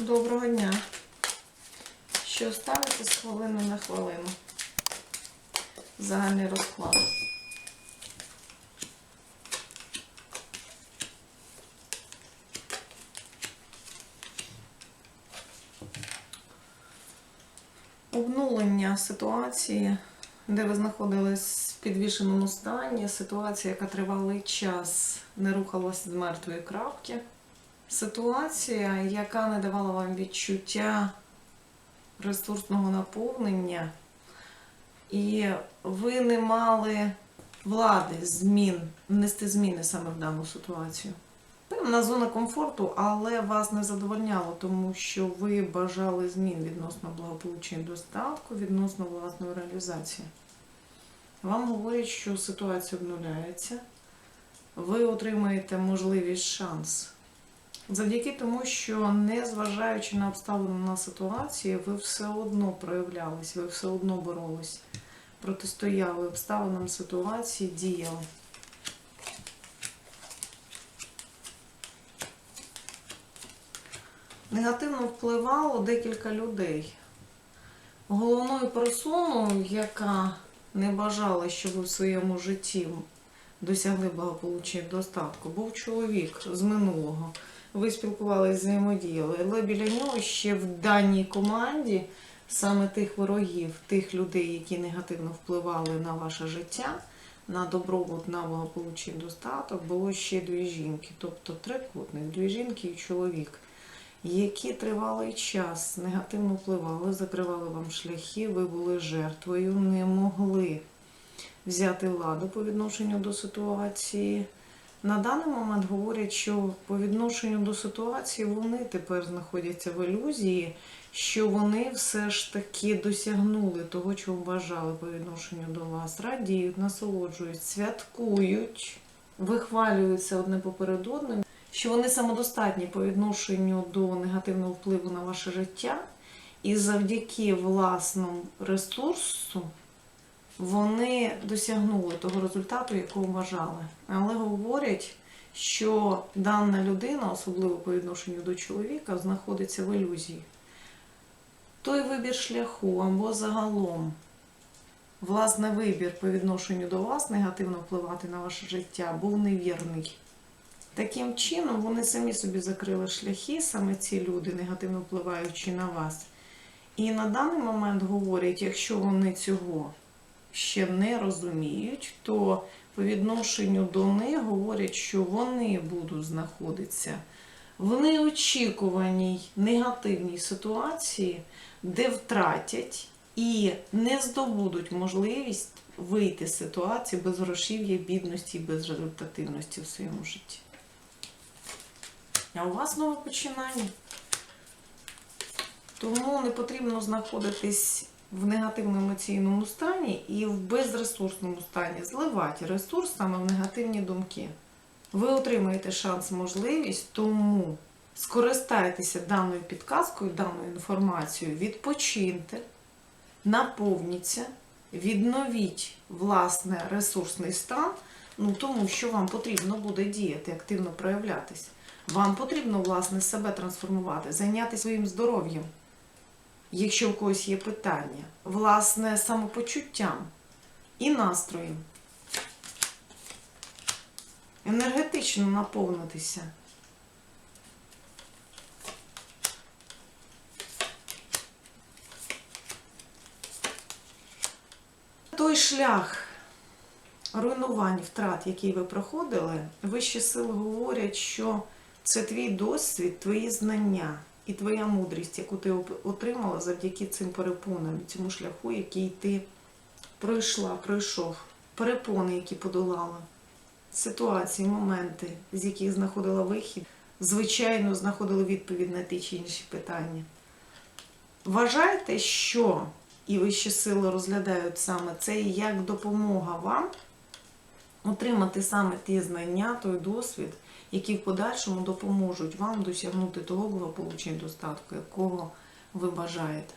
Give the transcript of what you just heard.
Доброго дня. Що ставиться з хвилини на хвилину? Загальний розклад. Обнулення ситуації, де ви знаходились в підвішеному стані, ситуація, яка тривалий час не рухалася з мертвої крапки. Ситуація, яка не давала вам відчуття ресурсного наповнення, і ви не мали влади змін, внести зміни саме в дану ситуацію. Певна зона комфорту, але вас не задовольняло, тому що ви бажали змін відносно благополуччя достатку, відносно власної реалізації. Вам говорять, що ситуація обнуляється, ви отримаєте можливість шанс. Завдяки тому, що незважаючи на обставини на ситуації, ви все одно проявлялись, ви все одно боролись, протистояли обставинам ситуації, діяли. Негативно впливало декілька людей. Головною персоною, яка не бажала, щоб ви в своєму житті досягли благополуччя і достатку, був чоловік з минулого ви спілкувалися, взаємодіяли, але біля нього ще в даній команді саме тих ворогів, тих людей, які негативно впливали на ваше життя, на добробут, на благополуччя достаток, було ще дві жінки, тобто трикутник, дві жінки і чоловік, які тривалий час негативно впливали, закривали вам шляхи, ви були жертвою, не могли взяти владу по відношенню до ситуації. На даний момент говорять, що по відношенню до ситуації вони тепер знаходяться в ілюзії, що вони все ж таки досягнули того, чого бажали по відношенню до вас. Радіють, насолоджують, святкують, вихвалюються одне поперед одним, що вони самодостатні по відношенню до негативного впливу на ваше життя, і завдяки власному ресурсу вони досягнули того результату, якого бажали. Але говорять, що дана людина, особливо по відношенню до чоловіка, знаходиться в ілюзії. Той вибір шляху або загалом, власне, вибір по відношенню до вас негативно впливати на ваше життя, був невірний. Таким чином, вони самі собі закрили шляхи, саме ці люди, негативно впливаючи на вас. І на даний момент говорять, якщо вони цього ще не розуміють, то по відношенню до них говорять, що вони будуть знаходитися в неочікуваній негативній ситуації, де втратять і не здобудуть можливість вийти з ситуації без грошів'я, бідності і безрезультативності в своєму житті. А у вас нове починання. Тому не потрібно знаходитись в негативному емоційному стані і в безресурсному стані зливати ресурс саме в негативні думки. Ви отримаєте шанс, можливість, тому скористайтеся даною підказкою, даною інформацією, відпочиньте, наповніться, відновіть власне ресурсний стан, ну тому що вам потрібно буде діяти, активно проявлятись. Вам потрібно, власне, себе трансформувати, зайнятися своїм здоров'ям якщо у когось є питання, власне, самопочуттям і настроєм. Енергетично наповнитися. Той шлях руйнувань, втрат, який ви проходили, вищі сили говорять, що це твій досвід, твої знання і твоя мудрість, яку ти отримала завдяки цим перепонам, цьому шляху, який ти пройшла, пройшов, перепони, які подолала, ситуації, моменти, з яких знаходила вихід, звичайно, знаходили відповідь на ті чи інші питання. Вважайте, що і вищі сили розглядають саме це як допомога вам отримати саме ті знання, той досвід які в подальшому допоможуть вам досягнути того благополуччя і достатку, якого ви бажаєте.